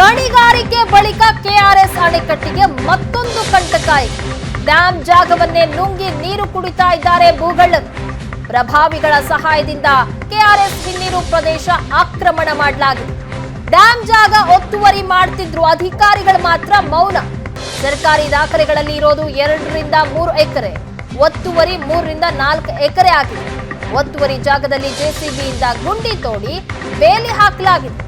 ಗಣಿಗಾರಿಕೆ ಬಳಿಕ ಕೆಆರ್ಎಸ್ ಅಣೆಕಟ್ಟಿಗೆ ಮತ್ತೊಂದು ಕಂಟಕಾಯಿ. ಡ್ಯಾಂ ಜಾಗವನ್ನೇ ನುಂಗಿ ನೀರು ಕುಡಿತಾ ಇದ್ದಾರೆ ಭೂಗಳ್ಳರು. ಪ್ರಭಾವಿಗಳ ಸಹಾಯದಿಂದ ಕೆಆರ್ಎಸ್ ಹಿನ್ನೀರು ಪ್ರದೇಶ ಆಕ್ರಮಣ ಮಾಡಲಾಗಿದೆ. ಡ್ಯಾಂ ಜಾಗ ಒತ್ತುವರಿ ಮಾಡ್ತಿದ್ರು ಅಧಿಕಾರಿಗಳು ಮಾತ್ರ ಮೌನ. ಸರ್ಕಾರಿ ದಾಖಲೆಗಳಲ್ಲಿ ಇರೋದು ಎರಡರಿಂದ ಮೂರು ಎಕರೆ. ಒತ್ತುವರಿ ಮೂರರಿಂದ ನಾಲ್ಕು ಎಕರೆ ಆಗಿದೆ. ಒತ್ತುವರಿ ಜಾಗದಲ್ಲಿ ಜೆಸಿಬಿಯಿಂದ ಗುಂಡಿ ತೋಡಿ ಬೇಲಿ ಹಾಕಲಾಗಿದೆ.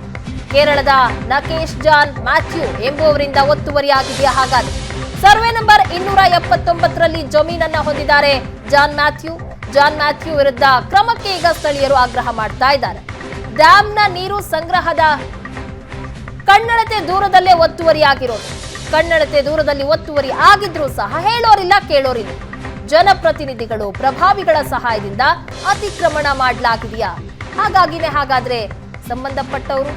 ಕೇರಳದ ನಕೇಶ್ ಜಾನ್, ಮ್ಯಾಥ್ಯೂ ಎಂಬುವರಿಂದ ಒತ್ತುವರಿಯಾಗಿದೆ. ಹಾಗಾಗಿ ಸರ್ವೆ ನಂಬರ್ ಇನ್ನೂರ ಎಪ್ಪತ್ತೊಂಬತ್ತರಲ್ಲಿ ಜಮೀನನ್ನ ಹೊಂದಿದ್ದಾರೆ ಜಾನ್ ಮ್ಯಾಥ್ಯೂ. ಜಾನ್ ಮ್ಯಾಥ್ಯೂ ವಿರುದ್ಧ ಕ್ರಮಕ್ಕೆ ಈಗ ಸ್ಥಳೀಯರು ಆಗ್ರಹ ಮಾಡ್ತಾ ಇದ್ದಾರೆ. ಡ್ಯಾಮ್ನ ನೀರು ಸಂಗ್ರಹದ ಕನ್ನಡತೆ ದೂರದಲ್ಲೇ ಒತ್ತುವರಿ ಆಗಿರೋದು ಕನ್ನಡತೆ ದೂರದಲ್ಲಿ ಒತ್ತುವರಿ ಆಗಿದ್ರೂ ಸಹ ಹೇಳೋರಿಲ್ಲ, ಕೇಳೋರಿಲ್ಲ. ಜನಪ್ರತಿನಿಧಿಗಳು ಪ್ರಭಾವಿಗಳ ಸಹಾಯದಿಂದ ಅತಿಕ್ರಮಣ ಮಾಡಲಾಗಿದೆಯಾ? ಹಾಗಾಗಿನೇ ಹಾಗಾದ್ರೆ ಸಂಬಂಧಪಟ್ಟವರು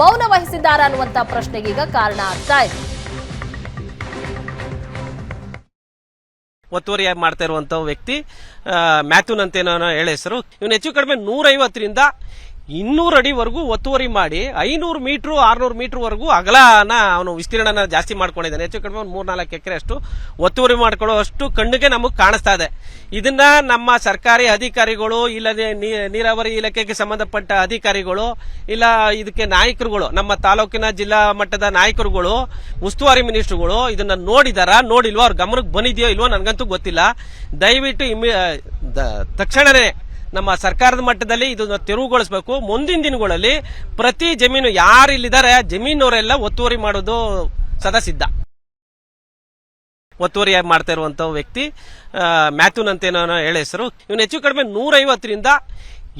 ಮೌನ ವಹಿಸಿದ್ದಾರ ಅನ್ನುವಂತ ಪ್ರಶ್ನೆಗೆ ಈಗ ಕಾರಣ ಆಗ್ತಾ ಇದೆ. ಒತ್ತುವರಿ ಮಾಡ್ತಾ ವ್ಯಕ್ತಿ ಮ್ಯಾಥ್ಯೂನ್ ಅಂತ ಏನೋ ಹೇಳ ಹೆಸರು. ಇವನು ಹೆಚ್ಚು ಕಡಿಮೆ ನೂರೈವತ್ತರಿಂದ ಇನ್ನೂರು ಅಡಿವರೆಗೂ ಒತ್ತುವರಿ ಮಾಡಿ ಐನೂರು ಮೀಟರ್, ಆರ್ನೂರು ಮೀಟರ್ ವರೆಗೂ ಅಗಲನ ಅವನು ವಿಸ್ತೀರ್ಣನ ಜಾಸ್ತಿ ಮಾಡ್ಕೊಂಡಿದ್ದಾನೆ. ಹೆಚ್ಚು ಕಡಿಮೆ ಒಂದು ಮೂರ್ನಾಲ್ಕು ಎಕರೆ ಅಷ್ಟು ಒತ್ತುವರಿ ಮಾಡ್ಕೊಳ್ಳೋ ಅಷ್ಟು ಕಣ್ಣಿಗೆ ನಮಗೆ ಕಾಣಿಸ್ತಾ ಇದೆ. ಇದನ್ನ ನಮ್ಮ ಸರ್ಕಾರಿ ಅಧಿಕಾರಿಗಳು ಇಲ್ಲದೆ ನೀ- ನೀರಾವರಿ ಇಲಾಖೆಗೆ ಸಂಬಂಧಪಟ್ಟ ಅಧಿಕಾರಿಗಳು ಇಲ್ಲ ಇದಕ್ಕೆ ನಾಯಕರುಗಳು, ನಮ್ಮ ತಾಲೂಕಿನ ಜಿಲ್ಲಾ ಮಟ್ಟದ ನಾಯಕರುಗಳು, ಉಸ್ತುವಾರಿ ಮಿನಿಸ್ಟರ್ಗಳು ಇದನ್ನ ನೋಡಿದಾರ, ನೋಡಿಲ್ವೋ, ಅವ್ರ ಗಮನಕ್ಕೆ ಬಂದಿದೆಯೋ ಇಲ್ವೋ ನನಗಂತೂ ಗೊತ್ತಿಲ್ಲ. ದಯವಿಟ್ಟು ಇಮ್ಮಿ- ತಕ್ಷಣನೇ ನಮ್ಮ ಸರ್ಕಾರದ ಮಟ್ಟದಲ್ಲಿ ಇದನ್ನ ತೆರವುಗೊಳಿಸಬೇಕು. ಮುಂದಿನ ದಿನಗಳಲ್ಲಿ ಪ್ರತಿ ಜಮೀನು ಯಾರು ಇಲ್ಲಿದ್ದಾರೆ, ಜಮೀನವರೆಲ್ಲ ಒತ್ತುವರಿ ಮಾಡೋದು ಸದಾ ಸಿದ್ಧ. ಒತ್ತುವರಿಯಾಗಿ ಮಾಡ್ತಾ ಇರುವಂತ ವ್ಯಕ್ತಿ ಮ್ಯಾಥ್ಯೂನ್ ಅಂತ ಏನೋ ಹೇಳ ಹೆಸರು. ಇವನು ಹೆಚ್ಚು ಕಡಿಮೆ ನೂರೈವತ್ತರಿಂದ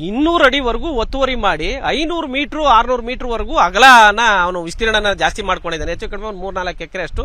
ಇನ್ನೂರು ಅಡಿವರೆಗೂ ಒತ್ತುವರಿ ಮಾಡಿ ಐನೂರು ಮೀಟರ್, ಆರ್ನೂರು ಮೀಟರ್ ವರೆಗೂ ಅಗಲನ ಅವನು ವಿಸ್ತೀರ್ಣನ ಜಾಸ್ತಿ ಮಾಡ್ಕೊಂಡಿದ್ದಾನೆ. ಹೆಚ್ಚು ಕಡಿಮೆ ಒಂದು ಮೂರ್ನಾಲ್ಕು ಎಕರೆ ಅಷ್ಟು